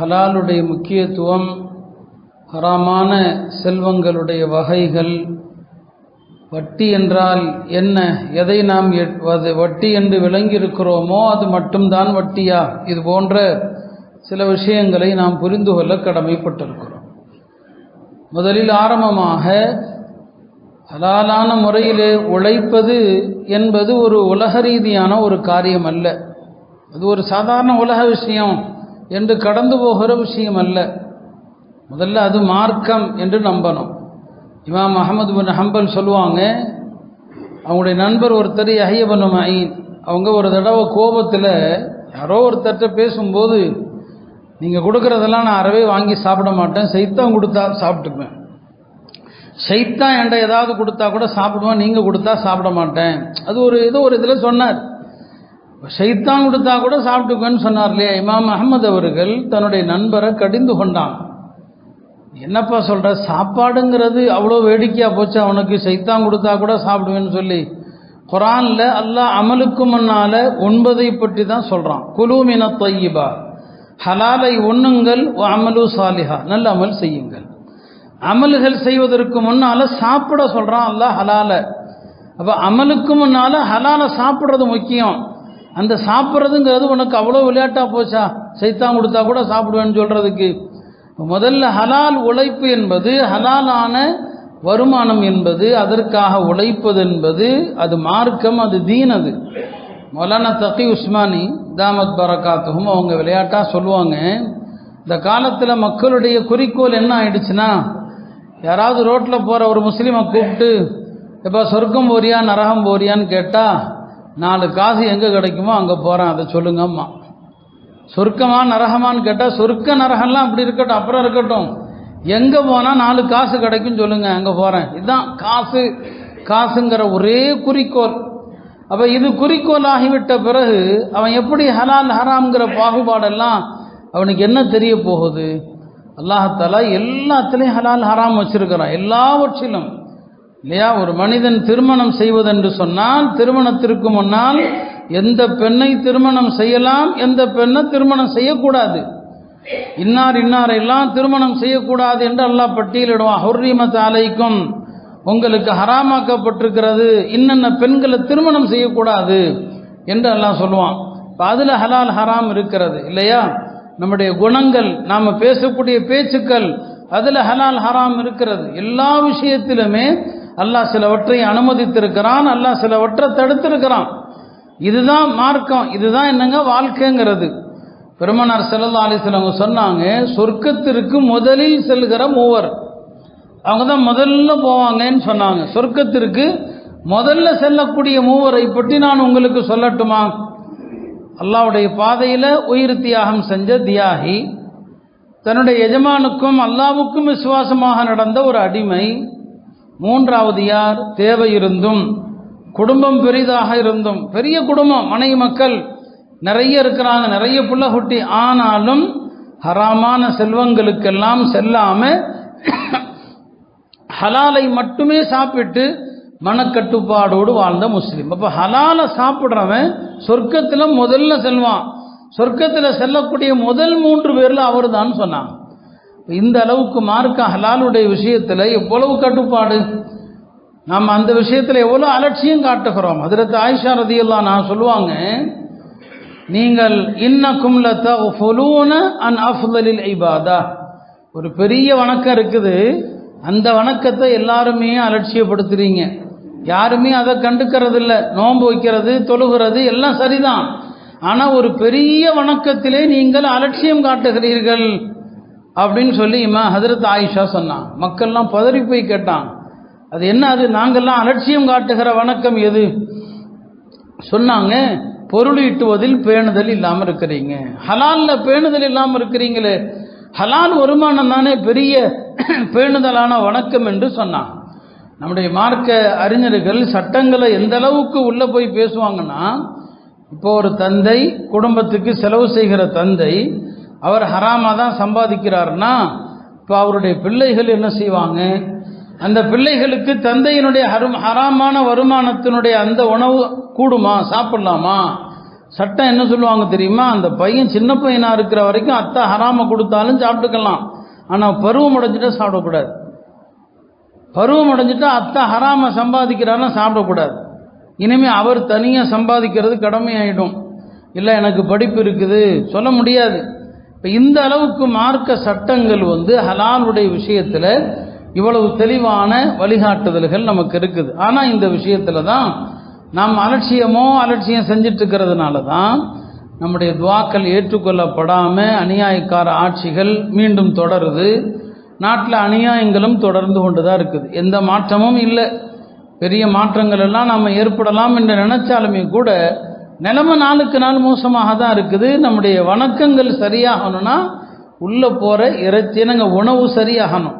ஹலாலுடைய முக்கியத்துவம் ஹராமான செல்வங்களுடைய வகைகள் வட்டி என்றால் என்ன? எதை நாம் எட்- வட்டி என்று விளங்கியிருக்கிறோமோ அது மட்டும்தான் வட்டியா? இது போன்ற சில விஷயங்களை நாம் புரிந்து கொள்ள கடமைப்பட்டிருக்கிறோம். முதலில் ஆரம்பமாக ஹலாலான முறையிலே உழைப்பது என்பது ஒரு உலக ரீதியான ஒரு காரியம் அல்ல அது ஒரு சாதாரண உலக விஷயம். என்று கடந்து போகிற விஷயம் அல்ல. முதல்ல அது மார்க்கம் என்று நம்பணும். இமாம் அகமது பின் ஹம்பல் சொல்லுவாங்க அவங்களுடைய நண்பர் ஒருத்தர் யஹ்யபன் மயீன் அவங்க ஒரு தடவை கோபத்தில் யாரோ ஒருத்தர்கிட்ட பேசும்போது நீங்கள் கொடுக்குறதெல்லாம் நான் அறவே வாங்கி சாப்பிட மாட்டேன் சைத்தான் கொடுத்தா சாப்பிட்டுப்பேன். சைத்தான் என்கிட்ட ஏதாவது கொடுத்தா கூட சாப்பிடுவேன் நீங்கள் கொடுத்தா சாப்பிட மாட்டேன். அது ஒரு ஏதோ ஒரு இதில் சொன்னார். சைத்தான் கொடுத்தா கூட சாப்பிட்டுக்குவேன்னு சொன்னார் இல்லையா இமாம் அகமது அவர்கள் தன்னுடைய நண்பரை கடிந்து கொண்டான். என்னப்பா சொல்ற? சாப்பாடுங்கிறது அவ்வளோ வேடிக்கையாக போச்சு அவனுக்கு சைத்தான் கொடுத்தா கூட சாப்பிடுவேன்னு சொல்லி. குரானில் அல்லாஹ் அமலுக்கு முன்னால ஒன்பதை பற்றி தான் சொல்கிறான் குலூமின தொய்யிபா ஹலாலை உண்ணுங்கள் அமலு சாலிஹா. நல்ல அமல் செய்யுங்கள். அமல்கள் செய்வதற்கு முன்னால் சாப்பிட சொல்கிறான் அல்லாஹ் ஹலால. அப்போ அமலுக்கு முன்னால் ஹலாலை சாப்பிட்றது முக்கியம். அந்த சாப்பிட்றதுங்கிறது உனக்கு அவ்வளோ விளையாட்டாக போச்சா? சைத்தான் கொடுத்தா கூட சாப்பிடுவேன்னு சொல்கிறதுக்கு முதல்ல ஹலால் உழைப்பு என்பது ஹலாலான வருமானம் என்பது அதற்காக உழைப்பது என்பது அது மார்க்கம் அது தீன் அது. மௌலானா தகி உஸ்மானி தாமத் பரகாத்துகும் அவங்க விளையாட்டாக சொல்லுவாங்க இந்த காலத்தில் மக்களுடைய குறிக்கோள் என்ன ஆயிடுச்சுன்னா யாராவது ரோட்டில் போகிற ஒரு முஸ்லீமை கூப்பிட்டு இப்போ சொர்க்கம் போறியா நரகம் போறியான்னு கேட்டால் நாலு காசு எங்கே கிடைக்குமோ அங்கே போகிறேன் அதை சொல்லுங்கம்மா. சொர்க்கமா நரகமான்னு கேட்டால் சொர்க்க நரகம்லாம் அப்படி இருக்கட்டும் அப்புறம் இருக்கட்டும். எங்கே போனால் நாலு காசு கிடைக்கும் சொல்லுங்க அங்கே போகிறேன் இதுதான் காசு. காசுங்கிற ஒரே குறிக்கோள். அப்போ இது குறிக்கோள் ஆகிவிட்ட பிறகு அவன் எப்படி ஹலால் ஹராம்ங்கிற பாகுபாடெல்லாம் அவனுக்கு என்ன தெரிய போகுது? அல்லாஹாலா எல்லாத்துலேயும் ஹலால் ஹராம் வச்சுருக்கிறான். எல்லாவற்றிலும். இல்லையா? ஒரு மனிதன் திருமணம் செய்வதென்று சொன்னால் திருமணத்திற்கு முன்னால் எந்த பெண்ணை திருமணம் செய்யலாம் எந்த பெண்ணை திருமணம் செய்யக்கூடாது. இன்னார் இன்னாரெல்லாம் திருமணம் செய்யக்கூடாது என்று அல்லாஹ் பட்டியலிடுவான் ஹொர்ரிமத் அலைக்கும் உங்களுக்கு ஹராமாக்கப்பட்டிருக்கிறது இன்னென்ன பெண்களை திருமணம் செய்யக்கூடாது என்று எல்லாம் சொல்லுவான். இப்போ அதில் ஹலால் ஹராம் இருக்கிறது இல்லையா? நம்முடைய குணங்கள் நாம் பேசக்கூடிய பேச்சுக்கள் அதில் ஹலால் ஹராம் இருக்கிறது. எல்லா விஷயத்திலுமே அல்லாஹ் சிலவற்றை அனுமதித்திருக்கிறான் அல்லாஹ் சிலவற்றை தடுத்திருக்கிறான். இதுதான் மார்க்கம் இதுதான் என்னங்க வாழ்க்கைங்கிறது. பெருமனார் செல்லல்லா அலிஸ்லவங்க சொன்னாங்க சொர்க்கத்திற்கு முதலில் செல்கிற மூவர். அவங்க தான் முதல்ல போவாங்கன்னு சொன்னாங்க. சொர்க்கத்திற்கு முதல்ல செல்லக்கூடிய மூவரை பற்றி நான் உங்களுக்கு சொல்லட்டுமா? அல்லாவுடைய பாதையில் உயிர் தியாகம் செஞ்ச தியாகி தன்னுடைய எஜமானுக்கும் அல்லாவுக்கும் விசுவாசமாக நடந்த ஒரு அடிமை மூன்றாவது யார்? தேவை இருந்தும் குடும்பம் பெரிதாக இருந்தும் பெரிய குடும்பம் மனைவி மக்கள் நிறைய இருக்கிறாங்க நிறைய புள்ள குட்டி. ஆனாலும் ஹராமான செல்வங்களுக்கெல்லாம் செல்லாம ஹலாலை மட்டுமே சாப்பிட்டு மனக்கட்டுப்பாடோடு வாழ்ந்த முஸ்லீம். அப்போ ஹலாலை சாப்பிட்றவன் சொர்க்கத்தில் முதல்ல செல்வான். சொர்க்கத்தில் செல்லக்கூடிய முதல் மூன்று பேரில் அவர் தான் சொன்னாங்க. இந்த அளவுக்கு மார்க்க ஹலாலுடைய விஷயத்தில் எவ்வளவு கட்டுப்பாடு? நாம் அந்த விஷயத்தில் எவ்வளோ அலட்சியம் காட்டுகிறோம்? அதிரத்து ஆயிஷா ரதியெல்லாம் நான் சொல்லுவாங்க நீங்கள் இன்னக்கும் லத்தூன அன் அஃதலில் ஐபாதா ஒரு பெரிய வணக்கம் இருக்குது. அந்த வணக்கத்தை எல்லாருமே அலட்சியப்படுத்துறீங்க. யாருமே அதை கண்டுக்கிறதில்ல. நோன்பு வைக்கிறது தொழுகிறது எல்லாம் சரிதான். ஆனால் ஒரு பெரிய வணக்கத்திலே நீங்கள் அலட்சியம் காட்டுகிறீர்கள். அப்படின்னு சொல்லி இம்மா ஹதரத் ஆயிஷா சொன்னான். மக்கள்லாம் பதறி போய் கேட்டான். அது என்ன அது? நாங்கள்லாம் அலட்சியம் காட்டுகிற வணக்கம் எது? சொன்னாங்க பொருள் ஈட்டுவதில் பேணுதல் இல்லாமல் இருக்கிறீங்க. ஹலாலில் பேணுதல் இல்லாமல் இருக்கிறீங்களே. ஹலால் வருமானம் தானே பெரிய பேணுதலான வணக்கம் என்று சொன்னான். நம்முடைய மார்க்க அறிஞர்கள் சட்டங்களை எந்த அளவுக்கு உள்ளே போய் பேசுவாங்கன்னா இப்போ ஒரு தந்தை குடும்பத்துக்கு செலவு செய்கிற தந்தை அவர் ஹராமாக தான் சம்பாதிக்கிறார்னா இப்போ அவருடைய பிள்ளைகள் என்ன செய்வாங்க? அந்த பிள்ளைகளுக்கு தந்தையினுடைய ஹரும் ஹராமான வருமானத்தினுடைய அந்த உணவு கூடுமா? சாப்பிடலாமா? சட்டம் என்ன சொல்லுவாங்க தெரியுமா? அந்த பையன் சின்ன பையனாக இருக்கிற வரைக்கும் அத்தை ஹராம கொடுத்தாலும் சாப்பிட்டுக்கலாம். ஆனால் பருவம் அடைஞ்சிட்டா சாப்பிடக்கூடாது. பருவம் அடைஞ்சிட்டா அத்தை ஹராம சம்பாதிக்கிறாருன்னா சாப்பிடக்கூடாது. இனிமேல் அவர் தனியாக சம்பாதிக்கிறது கடமையாயிடும். இல்லை எனக்கு படிப்பு இருக்குது. சொல்ல முடியாது. இப்போ இந்த அளவுக்கு மார்க்க சட்டங்கள் வந்து ஹலாலுடைய விஷயத்தில் இவ்வளவு தெளிவான வழிகாட்டுதல்கள் நமக்கு இருக்குது. ஆனால் இந்த விஷயத்தில் தான் நாம் அலட்சியமோ அலட்சியம் செஞ்சிட்டு இருக்கிறதுனால தான் நம்முடைய துவாக்கள் ஏற்றுக்கொள்ளப்படாமல் அநியாயக்கார ஆட்சிகள் மீண்டும் தொடருது. நாட்டில் அநியாயங்களும் தொடர்ந்து கொண்டு தான் இருக்குது. எந்த மாற்றமும் இல்லை. பெரிய மாற்றங்கள் எல்லாம் நம்ம ஏற்படலாம் என்று நினைச்சாலுமே கூட நிலைமை நாளுக்கு நாள் மோசமாக தான் இருக்குது. நம்முடைய வணக்கங்கள் சரியாகணும்னா உள்ளே போகிற இறைச்சி நாங்கள் உணவு சரியாகணும்.